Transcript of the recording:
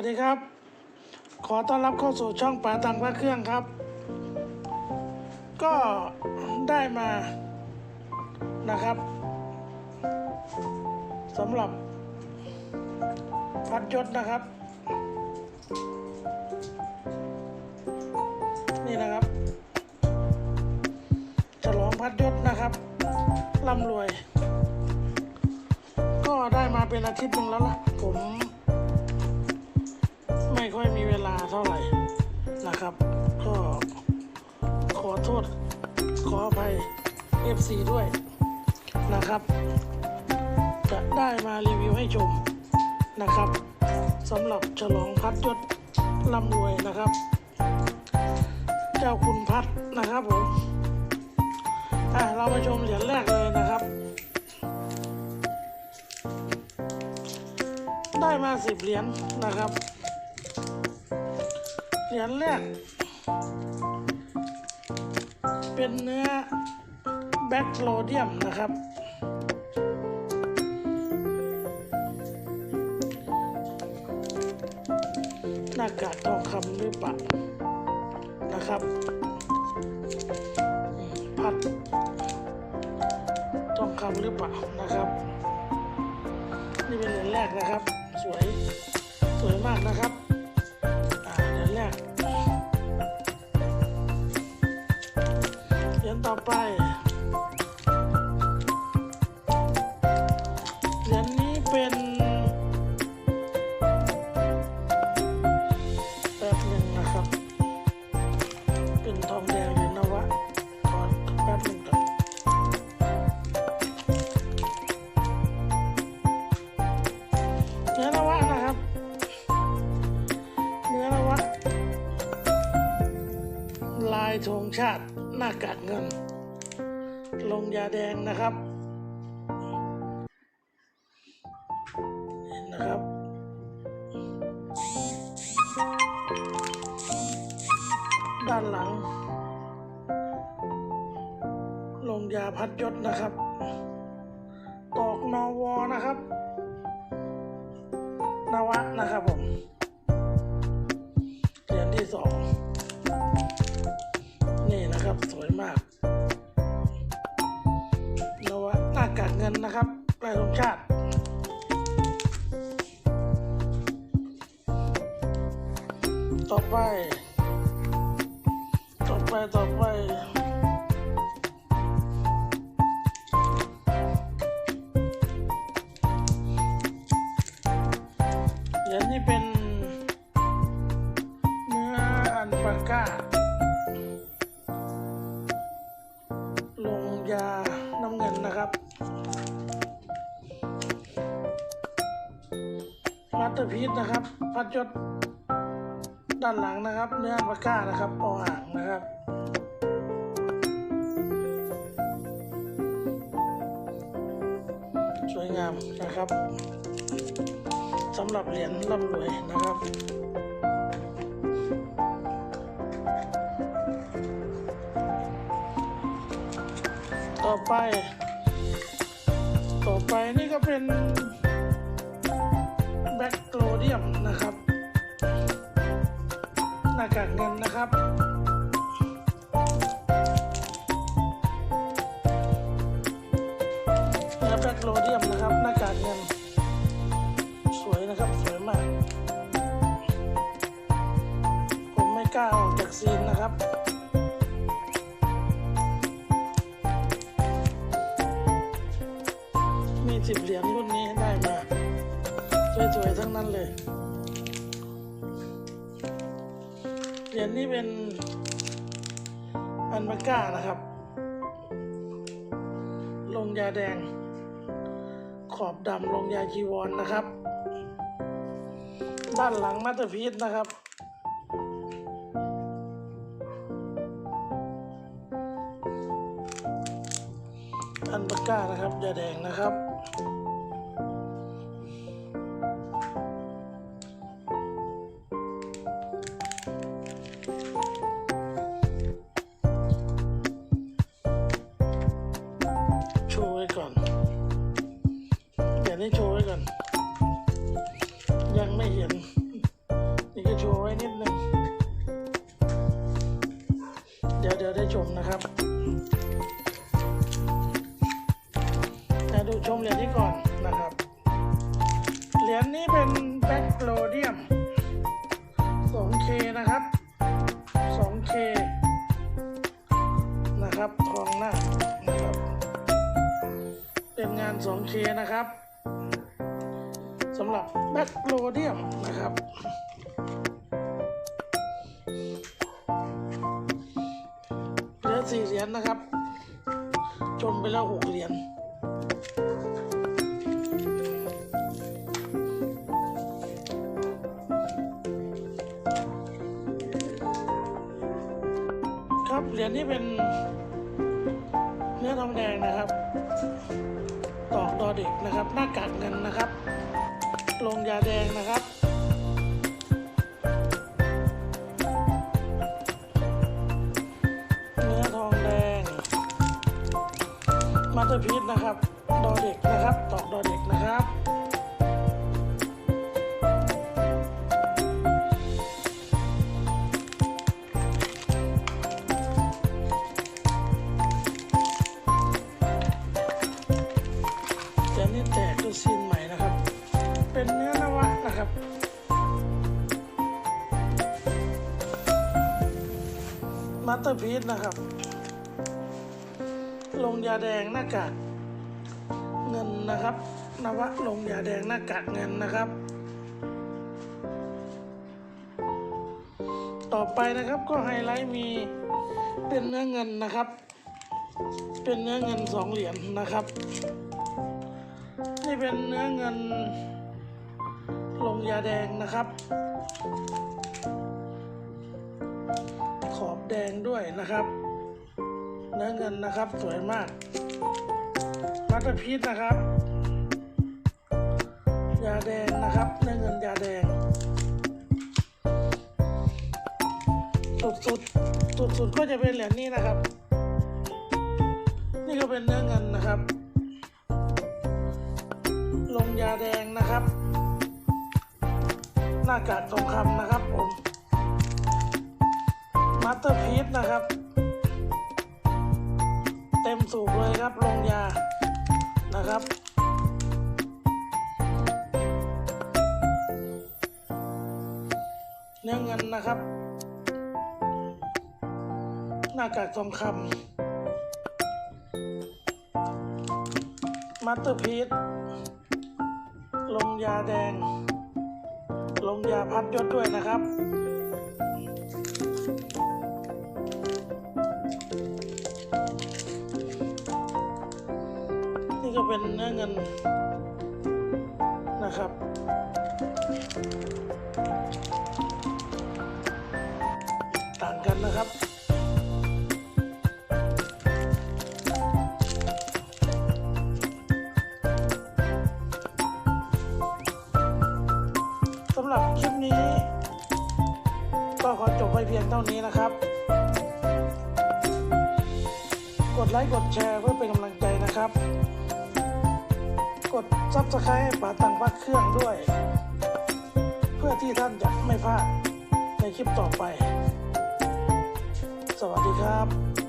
วัสดีครับ ขอต้อนรับเข้าสู่ช่องป๋าตังพระเครื่องครับ ก็ได้มานะครับสำหรับพัดยศนะครับ นี่นะครับฉลองพัดยศนะครับร่ำรวย ก็ได้มาเป็นอาทิตย์หนึ่งแล้วล่ะผม ไม่ค่อยมีเวลาเท่าไหร่นะครับ ก็ขอโทษ ขออภัย FC ด้วยนะครับ จะได้มารีวิวให้ชมนะครับสำหรับฉลองพัดยศร่ำรวยนะครับ เจ้าคุณพัดนะครับผมอะเรามาชมเหรียญแรกเลยนะครับ ได้มาสิบเหรียญนะครับ เหรียญแรก เป็นเนื้อแบ็กโลเดียมนะครับหน้ากากทองคำหรือเปล่านะครับพัดทองคำหรือเปล่านะครับ นี่เป็นเหรียญแรกนะครับ สวยสวยมากนะครับ เห ชาติหน้ากากเงิน ลงยาแดงนะครับนะครับด้านหลัง ลงยาพัดยศนะครับ ตอกนอวอนะครับ นวะนะครับผมเหรียญที่สอง นี่นะครับสวยมากนวะหน้ากากเงินนะครับลายธงชาติต่อไป ต่อไป ต่อไปเหรียญนี้เป็น มาสเตอร์พีซนะครับพัดยศด้านหลังนะครับ เนื้ออันปาก้านะครับออ่างนะครับ สวยงามนะครับสำหรับเหรียญร่ำรวยนะครับต่อไป ต่อไปนี่ก็เป็น หน้ากากเงินนะครับเนื้อแบ็กโลเดียมนะครับหน้ากากเงิน สวยนะครับสวยมาก ผมไม่กล้าออกจากซีนนะครับมีสิบเหรียญรุ่นนี้ได้มาสวยๆทั้งนั้นเลย ขียญนี้เป็นอันมาก้านะครับ ลงยาแดง ขอบดำลงยาจีวรนนะครับ ด้านหลังมาตอร์พีซนะครับอันปากก้านะครับยาแดงนะครับ นี้โชว์ไว้ก่อน ยังไม่เห็น นี่ก็โชว์ไว้นิดนึง เดี๋ยวเดี๋ยวได้ชมนะครับมาดูชมเหรียญนี้ก่อนนะครับ เหรียญนี้เป็นแบ็คโลเดียม 2K นะครับ 2K นะครับทองหน้านะครับ เป็นงาน 2K นะครับ สำหรับแบ็คโลเดียมนะครับเหลือสี่เหรียญนะครับชมไปแล้วหกเหรียญครับเหรียญนี้เป็นเนื้อทองแดงนะครับ ตอกดอเด็กนะครับ หน้ากากเงินนะครับ ลงยาแดงนะครับเนื้อทองแดงมาสเตอร์พีชนะครับ ดอเด็กนะครับตอกดอเด็กนะครับ สเตอร์พีซนะครับ ลงยาแดงหน้ากากเงินนะครับ นวะลงยาแดงหน้ากากเงินนะครับ ต่อไปนะครับก็ไฮไลท์มีเป็นเนื้อเงินนะครับ เป็นเนื้อเงินสองเหรียญนะครับ นี่เป็นเนื้อเงินลงยาแดงนะครับ ขอบแดงด้วยนะครับ เนื้อเงินนะครับสวยมากมาตรพีชนะครับ ยาแดงนะครับเนื้อเงินยาแดง สุดสุดสุดสุดก็จะเป็นเหรียญนี้นะครับ นี่ก็เป็นเนื้อเงินนะครับ ลงยาแดงนะครับ หน้ากากทองคำนะครับผม มาสเตอร์พีซนะครับ เต็มสูบเลยครับลงยานะครับเนื้อเงินนะครับ หน้ากากทองคำมาสเตอร์พีซลงยาแดง ลงยาพัดยศด้วยนะครับ เป็นเนื้อเงินนะครับ ต่างกันนะครับสำหรับคลิปนี้ ก็ขอจบไปเพียงเท่านี้นะครับ กดไลค์กดแชร์เพื่อเป็นกำลังใจนะครับ ดซับสไครต์ป่าตังพักเครื่องด้วย เพื่อที่ท่านจะไม่พลาดในคลิปต่อไป สวัสดีครับ